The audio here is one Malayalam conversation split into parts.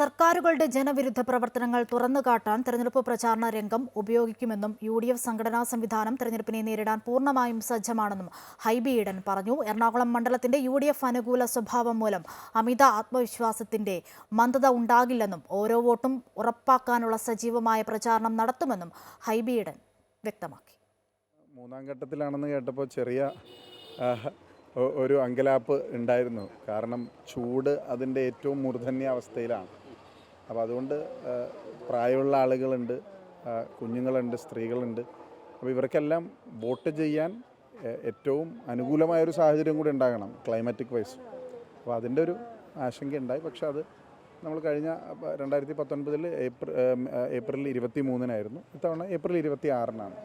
സർക്കാരുകളുടെ ജനവിരുദ്ധ പ്രവർത്തനങ്ങൾ തുറന്നുകാട്ടാൻ തെരഞ്ഞെടുപ്പ് പ്രചാരണ രംഗം ഉപയോഗിക്കുമെന്നും യു ഡി എഫ് സംഘടനാ സംവിധാനം തെരഞ്ഞെടുപ്പിനെ നേരിടാൻ പൂർണമായും സജ്ജമാണെന്നും ഹൈബി ഈഡൻ പറഞ്ഞു. എറണാകുളം മണ്ഡലത്തിന്റെ യു ഡി എഫ് അനുകൂല സ്വഭാവം മൂലം അമിത ആത്മവിശ്വാസത്തിന്റെ മന്ദത ഉണ്ടാകില്ലെന്നും ഓരോ വോട്ടും ഉറപ്പാക്കാനുള്ള സജീവമായ പ്രചാരണം നടത്തുമെന്നും ഹൈബി ഈഡൻ വ്യക്തമാക്കി. മൂന്നാം ഘട്ടത്തിലാണെന്ന് കേട്ടപ്പോൾ ചെറിയ ഒരു അങ്കലാപ്പ് ഉണ്ടായിരുന്നു. കാരണം ചൂട് അതിന്റെ ഏറ്റവും മൂർധന്യ അവസ്ഥയിലാണ് അപ്പോൾ അതുകൊണ്ട് പ്രായമുള്ള ആളുകളുണ്ട് കുഞ്ഞുങ്ങളുണ്ട് സ്ത്രീകളുണ്ട്. അപ്പോൾ ഇവർക്കെല്ലാം വോട്ട് ചെയ്യാൻ ഏറ്റവും ഏറ്റവും അനുകൂലമായൊരു സാഹചര്യം കൂടി ഉണ്ടാകണം ക്ലൈമാറ്റിക് വൈസ്. അപ്പോൾ അതിന്റെ ഒരു ആശങ്ക ഉണ്ടായി പക്ഷെ അത് നമ്മൾ കഴിഞ്ഞ രണ്ടായിരത്തി പത്തൊൻപതിൽ ഏപ്രിൽ ഏപ്രിൽ ഇരുപത്തി മൂന്നിനായിരുന്നു ഇത്തവണ ഏപ്രിൽ ഇരുപത്തി ആറിനാണ്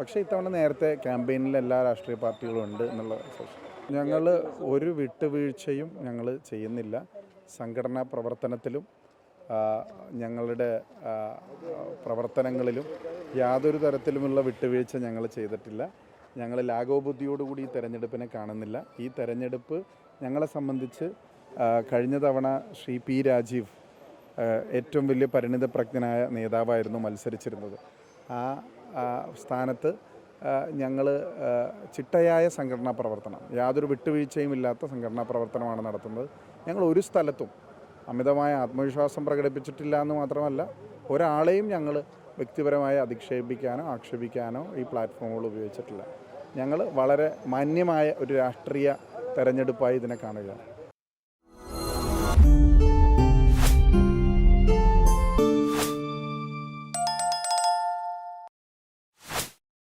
പക്ഷേ ഇത്തവണ നേരത്തെ ക്യാമ്പയിനിൽ എല്ലാ രാഷ്ട്രീയ പാർട്ടികളും ഉണ്ട് എന്നുള്ള ഞങ്ങൾ ഒരു വിട്ടുവീഴ്ചയും ഞങ്ങൾ ചെയ്യുന്നില്ല. സംഘടനാ പ്രവർത്തനത്തിലും ഞങ്ങളുടെ പ്രവർത്തനങ്ങളിലും യാതൊരു തരത്തിലുമുള്ള വിട്ടുവീഴ്ച ഞങ്ങൾ ചെയ്തിട്ടില്ല. ഞങ്ങൾ ലാഘവബുദ്ധിയോടുകൂടി ഈ തെരഞ്ഞെടുപ്പിനെ കാണുന്നില്ല. ഈ തെരഞ്ഞെടുപ്പ് ഞങ്ങളെ സംബന്ധിച്ച് കഴിഞ്ഞ തവണ ശ്രീ പി രാജീവ് ഏറ്റവും വലിയ പരിണിതപ്രജ്ഞനായ നേതാവായിരുന്നു മത്സരിച്ചിരുന്നത്. ആ, സ്ഥാനത്ത് ഞങ്ങൾ ചിട്ടയായ സംഘടനാ പ്രവർത്തനം യാതൊരു വിട്ടുവീഴ്ചയും ഇല്ലാത്ത സംഘടനാ പ്രവർത്തനമാണ് നടത്തുന്നത്. ഞങ്ങൾ ഒരു സ്ഥലത്തും അമിതമായ ആത്മവിശ്വാസം പ്രകടിപ്പിച്ചിട്ടില്ല എന്ന് മാത്രമല്ല ഒരാളെയും ഞങ്ങൾ വ്യക്തിപരമായി അധിക്ഷേപിക്കാനോ ആക്ഷേപിക്കാനോ ഈ പ്ലാറ്റ്ഫോമുകൾ ഉപയോഗിച്ചിട്ടില്ല. ഞങ്ങൾ വളരെ മാന്യമായ ഒരു രാഷ്ട്രീയ തെരഞ്ഞെടുപ്പായി ഇതിനെ കാണുകയാണ്.